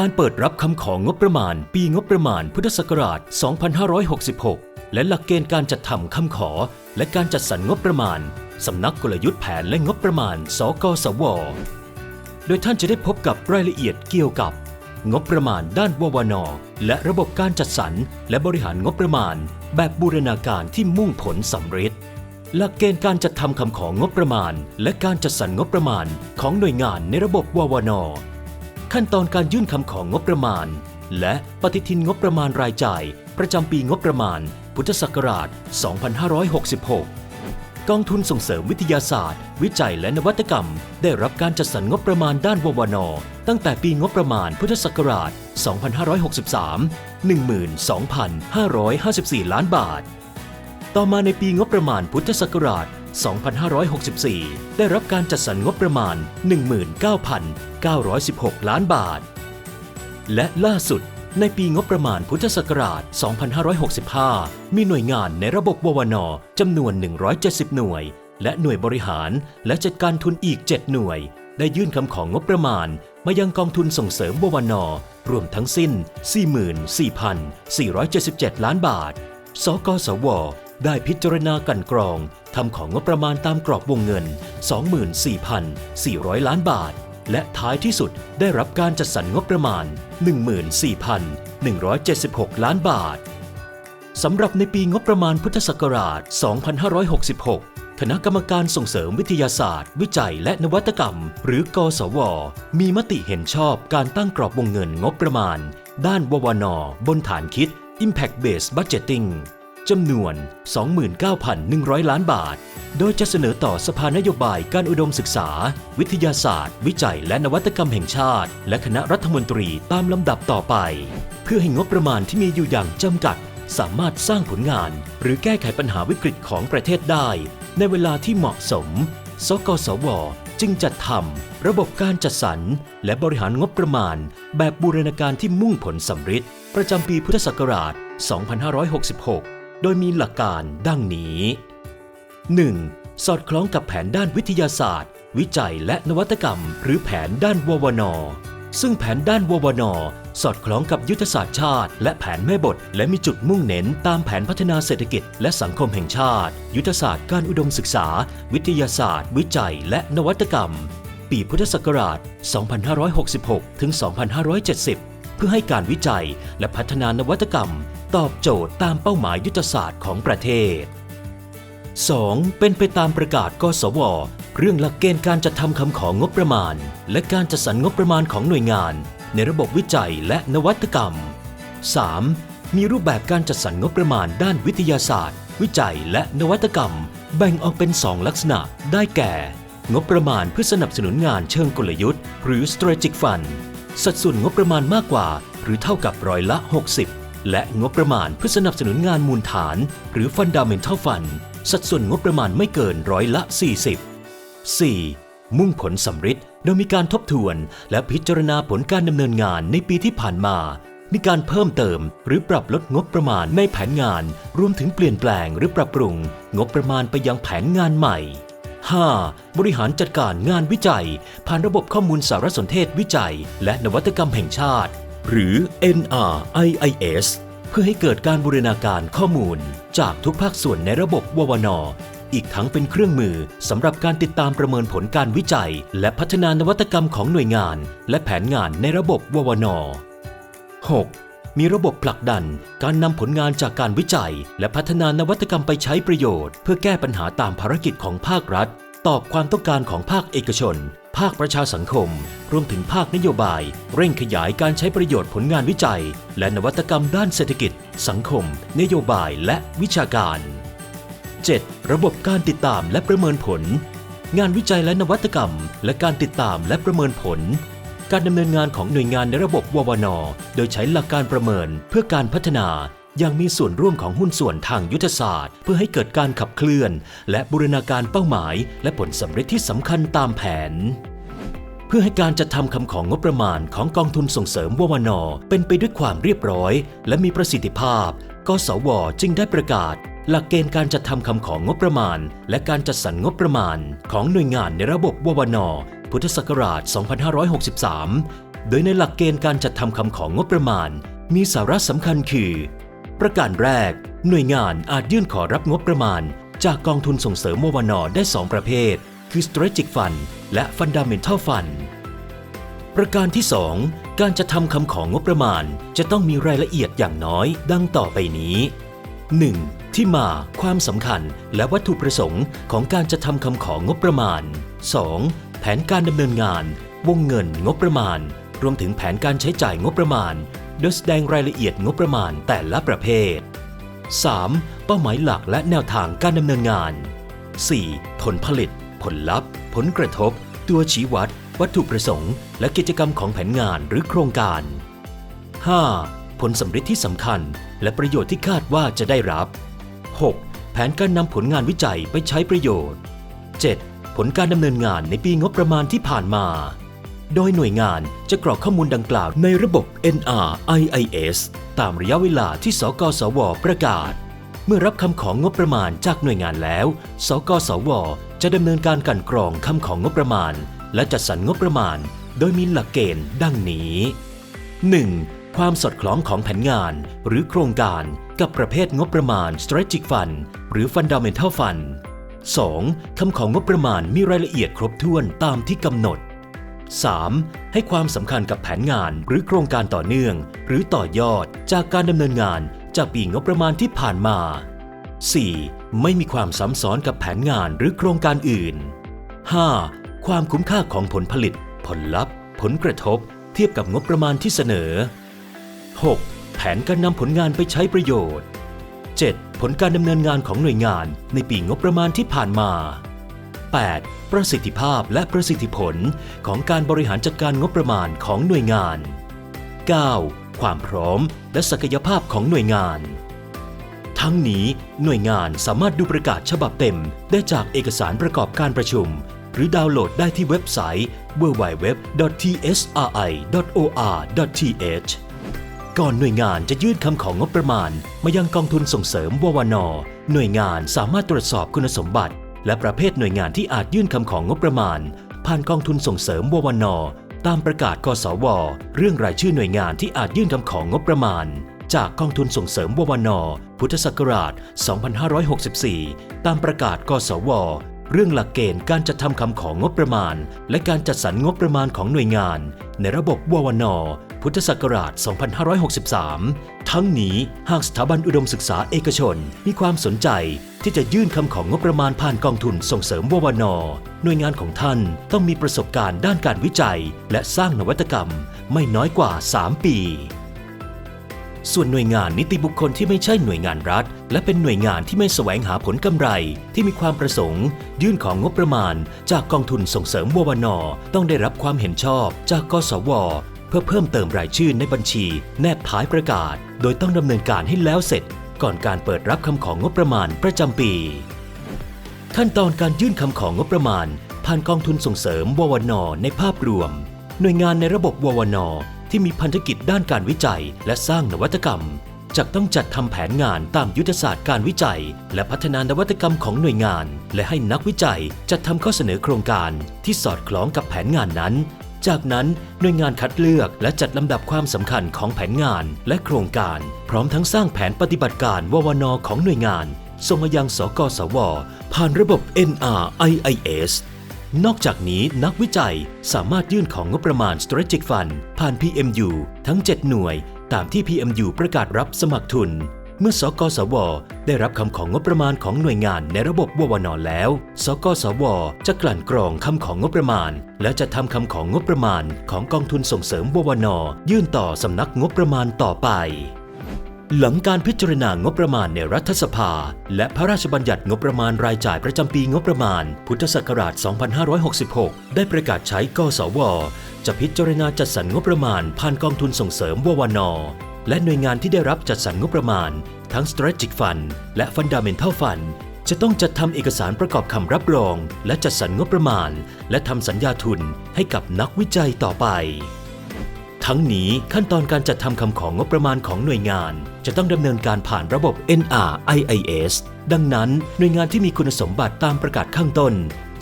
การเปิดรับคำของงบประมาณ ปีงบประมาณพุทธศักราช 2566 และหลักเกณฑ์การจัดทำคำขอ และการจัดสรรงบประมาณ สำนักกลยุทธ์แผนและงบประมาณ สกสว โดยท่านจะได้พบกับรายละเอียดเกี่ยวกับ งบประมาณด้านววนและระบบการจัดสรรและบริหารงบประมาณ แบบบูรณาการที่มุ่งผลสำเร็จหลักเกณฑ์การจัดทำคำของงบประมาณ และการจัดสรรงบประมาณของหน่วยงานในระบบววน ขั้นตอนการยื่นคำของงบประมาณ และปฏิทินงบประมาณรายจ่าย ประจำปีงบประมาณ พุทธศักราช 2566 กองทุนส่งเสริมวิทยาศาสตร์ วิจัยและนวัตกรรม ได้รับการจัดสรรงบประมาณด้านววนตั้งแต่ปีงบประมาณพุทธศักราช 2563 12,554 ล้านบาท ต่อมาในปีงบประมาณพุทธศักราช 2564 ได้รับการจัดสรรงบประมาณ 19,916 ล้านบาท และล่าสุดในปีงบประมาณพุทธศักราช 2565 มีหน่วยงานในระบบววนจำนวน 170 หน่วย และหน่วยบริหารและจัดการทุนอีก 7 หน่วย ได้ยื่นคำของงบประมาณ มายังกองทุนส่งเสริมววนรวมทั้งสิ้น 44,477 ล้านบาท สกสว ได้พิจารณากันกรองทำของงบประมาณตามกรอบวงเงิน 24,400 ล้านบาท และท้ายที่สุดได้รับการจัดสรรงบประมาณ 14,176 ล้านบาทสำหรับในปีงบประมาณพุทธศักราช 2566 คณะกรรมการส่งเสริมวิทยาศาสตร์ วิจัยและนวัตกรรม หรือกสว มีมติเห็นชอบการตั้งกรอบวงเงินงบประมาณ ด้านววนบนฐานคิด Impact Based Budgeting จำนวน 29,100 ล้านบาท โดยจะเสนอต่อสภานโยบายการอุดมศึกษา วิทยาศาสตร์ วิจัยและนวัตกรรมแห่งชาติ และคณะรัฐมนตรีตามลำดับต่อไป เพื่อให้งบประมาณที่มีอยู่อย่างจำกัด สามารถสร้างผลงาน หรือแก้ไขปัญหาวิกฤตของประเทศได้ ในเวลาที่เหมาะสม สกสวจึงจัดทำระบบการจัดสรร และบริหารงบประมาณ แบบบูรณาการที่มุ่งผลสำฤทธิ์ประจำปีพุทธศักราช 2566 โดยมีหลักการดังนี้ 1. สอดคล้องกับแผนด้านวิทยาศาสตร์ วิจัยและนวัตกรรม หรือแผนด้านววนซึ่งแผนด้านววนสอดคล้องกับยุทธศาสตร์ชาติ และแผนแม่บท และมีจุดมุ่งเน้นตามแผนพัฒนาเศรษฐกิจ และสังคมแห่งชาติ ยุทธศาสตร์การอุดมศึกษา วิทยาศาสตร์ วิจัย และนวัตกรรม ปีพุทธศักราช 2566 ถึง 2570 เพื่อให้การวิจัยและพัฒนานวัตกรรม ตอบโจทย์ตามเป้าหมายยุทธศาสตร์ของประเทศ 2. เป็นไปตามประกาศกสว เรื่องหลักเกณฑ์การจัดทำคำของงบประมาณ และการจัดสรรงบประมาณของหน่วยงาน ในระบบวิจัยและนวัตกรรม 3. มีรูปแบบการจัดสรรงบประมาณด้านวิทยาศาสตร์ วิจัยและนวัตกรรม แบ่งออกเป็น 2 ลักษณะ ได้แก่ งบประมาณเพื่อสนับสนุนงานเชิงกลยุทธ์ หรือ strategic fund สัดส่วนงบประมาณมากกว่า หรือเท่ากับร้อยละ 60 และงบประมาณเพื่อสนับสนุนงานมูลฐาน หรือ fundamental fund สัดส่วนงบประมาณไม่เกินร้อยละ 40 4. มุ่งผลสำฤทธิ์โดยมีการทบทวน และพิจารณาผลการดำเนินงานในปีที่ผ่านมา มีการเพิ่มเติม หรือปรับลดงบประมาณในแผนงาน รวมถึงเปลี่ยนแปลงหรือปรับปรุง งบประมาณไปยังแผนงานใหม่ 5. บริหารจัดการงานวิจัย ผ่านระบบข้อมูลสารสนเทศวิจัย และนวัตกรรมแห่งชาติ หรือ NRIIS เพื่อให้เกิดการบูรณาการข้อมูล จากทุกภาคส่วนในระบบววนอีกทั้งเป็นเครื่องมือสำหรับการติดตามประเมินผลการวิจัย และพัฒนานวัตกรรมของหน่วยงาน และแผนงานในระบบววน 6. มีระบบผลักดัน การนำผลงานจากการวิจัย และพัฒนานวัตกรรมไปใช้ประโยชน์ เพื่อแก้ปัญหาตามภารกิจของภาครัฐ ตอบความต้องการของภาคเอกชน ภาคประชาสังคม รวมถึงภาคนโยบาย เร่งขยายการใช้ประโยชน์ผลงานวิจัย และนวัตกรรมด้านเศรษฐกิจ สังคม นโยบายและวิชาการ 7. ระบบการติดตามและประเมินผล งานวิจัยและนวัตกรรม และการติดตามและประเมินผล การดำเนินงานของหน่วยงานในระบบววนโดยใช้หลักการประเมินเพื่อการพัฒนายังมีส่วนร่วมของหุ้นส่วนทางยุทธศาสตร์ เพื่อให้เกิดการขับเคลื่อน และบูรณาการเป้าหมาย และผลสำเร็จที่สำคัญตามแผน เพื่อให้การจัดทำคำของงบประมาณของกองทุนส่งเสริมววนเป็นไปด้วยความเรียบร้อย และมีประสิทธิภาพ กสวจึงได้ประกาศ หลักเกณฑ์การจัดทำคำของงบประมาณ และการจัดสรรงบประมาณ ของหน่วยงานในระบบววน พุทธศักราช 2563 โดยในหลักเกณฑ์การจัดทำคำของงบประมาณ มีสาระสำคัญคือ ประการแรก หน่วยงานอาจยื่นขอรับงบประมาณ จากกองทุนส่งเสริมมวนได้ 2 ประเภท คือ Strategic Fund และ Fundamental Fund ประการที่ 2 การจะทำคำของงบประมาณ จะต้องมีรายละเอียดอย่างน้อยดังต่อไปนี้ 1. ที่มาความสำคัญและวัตถุประสงค์ของการจะทำคำของงบประมาณ 2. แผนการดำเนินงาน วงเงินงบประมาณ รวมถึงแผนการใช้จ่ายงบประมาณ โดยแสดงรายละเอียดงบประมาณแต่ละประเภท 3. เป้าหมายหลักและแนวทางการดำเนินงาน 4. ผลผลิต ผลลัพธ์ ผลกระทบ ตัวชี้วัด วัตถุประสงค์ และกิจกรรมของแผนงานหรือโครงการ 5. ผลสำเร็จที่สำคัญ และประโยชน์ที่คาดว่าจะได้รับ 6. แผนการนำผลงานวิจัยไปใช้ประโยชน์ 7. ผลการดำเนินงานในปีงบประมาณที่ผ่านมา โดยหน่วยงานจะกรอกข้อมูลดังกล่าวในระบบ NRIIS ตามระยะเวลาที่สกสว ประกาศ เมื่อรับคำของงบประมาณจากหน่วยงานแล้ว สกสว จะดำเนินการกันกรองคำของงบประมาณ และจัดสรรงบประมาณ โดยมีหลักเกณฑ์ดังนี้ 1. ความสอดคล้องของแผนงาน หรือโครงการกับประเภทงบประมาณ Strategic Fund หรือ Fundamental Fund 2. คำของงบประมาณมีรายละเอียดครบถ้วนตามที่กำหนด 3. ให้ความสำคัญกับแผนงานหรือโครงการต่อเนื่อง หรือต่อยอดจากการดำเนินงานจากปีงบประมาณที่ผ่านมา 4. ไม่มีความซ้ำซ้อนกับแผนงานหรือโครงการอื่น 5. ความคุ้มค่าของผลผลิต ผลลัพธ์ ผลกระทบ เทียบกับงบประมาณที่เสนอ 6. แผนการนำผลงานไปใช้ประโยชน์ 7. ผลการดำเนินงานของหน่วยงานในปีงบประมาณที่ผ่านมา 8. ประสิทธิภาพและประสิทธิผลของการบริหารจัดการงบประมาณของหน่วยงาน 9. ความพร้อมและศักยภาพของหน่วยงาน ทั้งนี้หน่วยงานสามารถดูประกาศฉบับเต็ม ได้จากเอกสารประกอบการประชุม หรือดาวน์โหลดได้ที่เว็บไซต์ www.tsri.or.th ก่อนหน่วยงานจะยื่นคำของงบประมาณ มายังกองทุนส่งเสริมววนหน่วยงานสามารถตรวจสอบคุณสมบัติ และประเภทหน่วยงานที่อาจยื่นคำของงบประมาณ ผ่านกองทุนส่งเสริมววนตามประกาศกสว เรื่องรายชื่อหน่วยงานที่อาจยื่นคำของงบประมาณ จากกองทุนส่งเสริมววนพุทธศักราช 2564 ตามประกาศกสว เรื่องหลักเกณฑ์การจัดทำคำของงบประมาณ และการจัดสรรงบประมาณของหน่วยงาน ในระบบววน พุทธศักราช 2563 ทั้งนี้หากสถาบันอุดมศึกษาเอกชน มีความสนใจที่จะยื่นคำของงบประมาณผ่านกองทุนส่งเสริมววนหน่วยงานของท่านต้องมีประสบการณ์ด้านการวิจัย และสร้างนวัตกรรมไม่น้อยกว่า 3 ปี ส่วนหน่วยงานนิติบุคคลที่ไม่ใช่หน่วยงานรัฐ และเป็นหน่วยงานที่ไม่แสวงหาผลกำไร ที่มีความประสงค์ ยื่นของงบประมาณ จากกองทุนส่งเสริมววนต้องได้รับความเห็นชอบ จากกสว เพื่อเพิ่มเติมรายชื่อในบัญชี แนบท้ายประกาศ โดยต้องดำเนินการให้แล้วเสร็จ ก่อนการเปิดรับคำของงบประมาณประจำปี ขั้นตอนการยื่นคำของงบประมาณ ผ่านกองทุนส่งเสริมววนในภาพรวม หน่วยงานในระบบววนที่มีพันธกิจด้านการวิจัย และสร้างนวัตกรรมจะต้องจัดทำแผนงานตามยุทธศาสตร์การวิจัย และพัฒนานวัตกรรมของหน่วยงาน และให้นักวิจัยจัดทำข้อเสนอโครงการที่สอดคล้องกับแผนงานนั้น จากนั้นหน่วยงานคัดเลือกและจัดลำดับความสำคัญของแผนงานและโครงการ พร้อมทั้งสร้างแผนปฏิบัติการววนของหน่วยงานส่งมายังสกสว ผ่านระบบ NRIIS นอกจากนี้นักวิจัยสามารถยื่นของงบประมาณ Strategic Fund ผ่าน PMU ทั้ง 7 หน่วย ตามที่ PMU ประกาศรับสมัครทุน มื่อสกสว ได้รับคำของงบประมาณของหน่วยงานในระบบววนแล้ว สกสว จะกลั่นกรองคำของงบประมาณ และจะทำคำของงบประมาณของกองทุนส่งเสริมววนยื่นต่อสำนักงบประมาณต่อไปหลังการพิจารณางบประมาณในรัฐสภา และพระราชบัญญัติงบประมาณรายจ่ายประจำปีงบประมาณ พุทธศักราช 2566 ได้ประกาศใช้กสว จะพิจารณาจัดสรรงบประมาณผ่านกองทุนส่งเสริมววน และหน่วยงานที่ได้รับจัดสรรงบประมาณ ทั้ง Strategic Fund และ Fundamental Fund จะต้องจัดทำเอกสารประกอบคำรับรอง และจัดสรรงบประมาณ และทำสัญญาทุนให้กับนักวิจัยต่อไป ทั้งนี้ขั้นตอนการจัดทำคำของงบประมาณของหน่วยงาน จะต้องดำเนินการผ่านระบบ NRIIS ดังนั้นหน่วยงานที่มีคุณสมบัติตามประกาศข้างต้น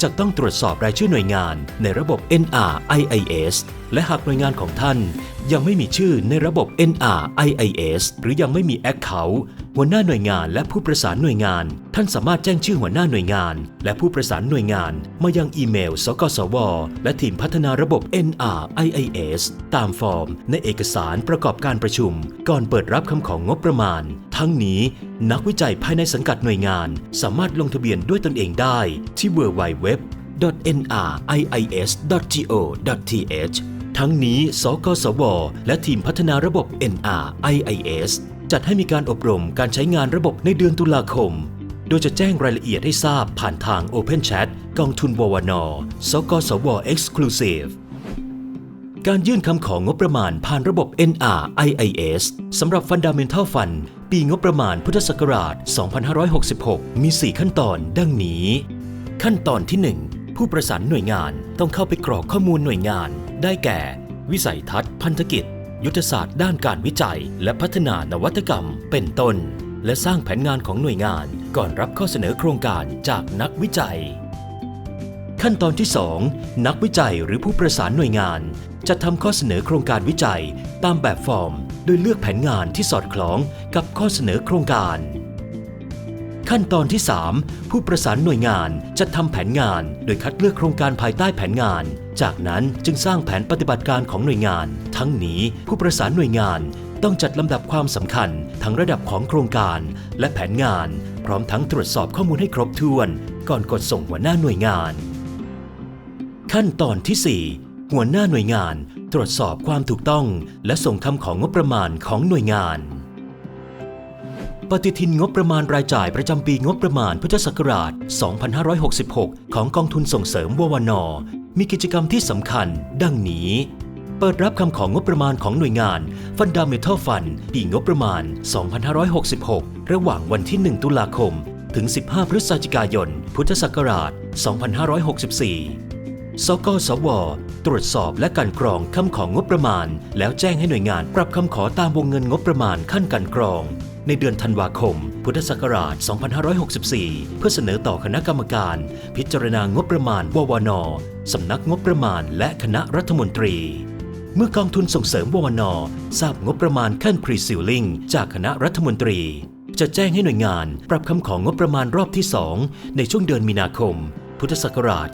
จะต้องตรวจสอบรายชื่อหน่วยงานในระบบ NRIIS และหากหน่วยงานของท่าน ยังไม่มีชื่อในระบบ NRIIS หรือยังไม่มี Account หัวหน้าหน่วยงานและผู้ประสานหน่วยงาน ท่านสามารถแจ้งชื่อหัวหน้าหน่วยงาน และผู้ประสานหน่วยงาน มายังอีเมล สกสว และทีมพัฒนาระบบ NRIIS ตามฟอร์ม ในเอกสารประกอบการประชุม ก่อนเปิดรับคำของงบประมาณ ทั้งนี้ นักวิจัยภายในสังกัดหน่วยงาน สามารถลงทะเบียนด้วยตนเองได้ที่ www nriis.go.th ทั้งนี้ สกสว และทีมพัฒนาระบบ NRIIS จัดให้มีการอบรมการใช้งานระบบในเดือนตุลาคม โดยจะแจ้งรายละเอียดให้ทราบผ่านทาง Open Chat กองทุนววนสกสว Exclusive การยื่นคำของงบประมาณผ่านระบบ NRIIS สำหรับ Fundamental Fund ปีงบประมาณพุทธศักราช 2566 มี 4 ขั้นตอนดังนี้ ขั้นตอนที่ 1 ผู้ประสานหน่วยงานต้องเข้าไปกรอกข้อมูลหน่วยงาน ได้แก่ วิสัยทัศน์พันธกิจ ยุทธศาสตร์ด้านการวิจัย และพัฒนานวัตกรรม เป็นต้น และสร้างแผนงานของหน่วยงาน ก่อนรับข้อเสนอโครงการจากนักวิจัย ขั้นตอนที่ 2 นักวิจัยหรือผู้ประสานหน่วยงาน จะทำข้อเสนอโครงการวิจัย ตามแบบฟอร์ม โดยเลือกแผนงานที่สอดคล้องกับข้อเสนอโครงการ ขั้นตอนที่ 3 ผู้ประสานหน่วยงานจะทำแผนงาน โดยคัดเลือกโครงการภายใต้แผนงาน จากนั้นจึงสร้างแผนปฏิบัติการของหน่วยงาน ทั้งนี้ผู้ประสานหน่วยงานต้องจัดลำดับความสำคัญทั้งระดับของโครงการ และแผนงาน พร้อมทั้งตรวจสอบข้อมูลให้ครบถ้วน ก่อนกดส่งหัวหน้าหน่วยงาน ขั้นตอนที่ 4 หัวหน้าหน่วยงาน ตรวจสอบความถูกต้อง และส่งคำของงบประมาณของหน่วยงาน ปฏิทินงบประมาณรายจ่ายประจำปีงบประมาณพุทธศักราช 2566 ของกองทุนส่งเสริมววนมีกิจกรรมที่สำคัญ ดังนี้ เปิดรับคำของงบประมาณของหน่วยงาน Fundamental Fund ปีงบประมาณ 2566 ระหว่างวันที่ 1 ตุลาคม ถึง 15 พฤศจิกายน พุทธศักราช 2564สกสว ตรวจสอบและการกรองคำของงบประมาณ แล้วแจ้งให้หน่วยงานปรับคำขอตามวงเงินงบประมาณขั้นการกรอง ในเดือนธันวาคม พุทธศักราช 2564 เพื่อเสนอต่อคณะกรรมการ พิจารณางบประมาณววนสำนักงบประมาณและคณะรัฐมนตรี เมื่อกองทุนส่งเสริมววนทราบงบประมาณขั้น Pre-Ceiling จากคณะรัฐมนตรี จะแจ้งให้หน่วยงานปรับคำของงบประมาณรอบที่ 2 ในช่วงเดือนมีนาคม พุทธศักราช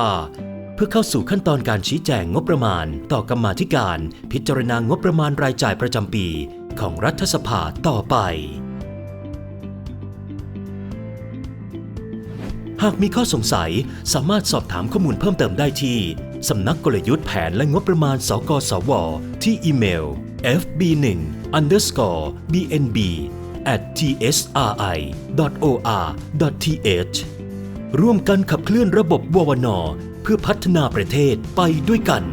2565เพื่อเข้าสู่ขั้นตอนการชี้แจงงบประมาณ ต่อกรรมาธิการ พิจารณางบประมาณรายจ่ายประจำปี ของรัฐสภาต่อไป หากมีข้อสงสัยสามารถสอบถามข้อมูลเพิ่มเติมได้ที่สำนักกลยุทธ์แผนและงบประมาณ สกสว ที่อีเมล fb1 underscore bnb at tsri or th ร่วมกันขับเคลื่อนระบบววนเพื่อพัฒนาประเทศไปด้วยกัน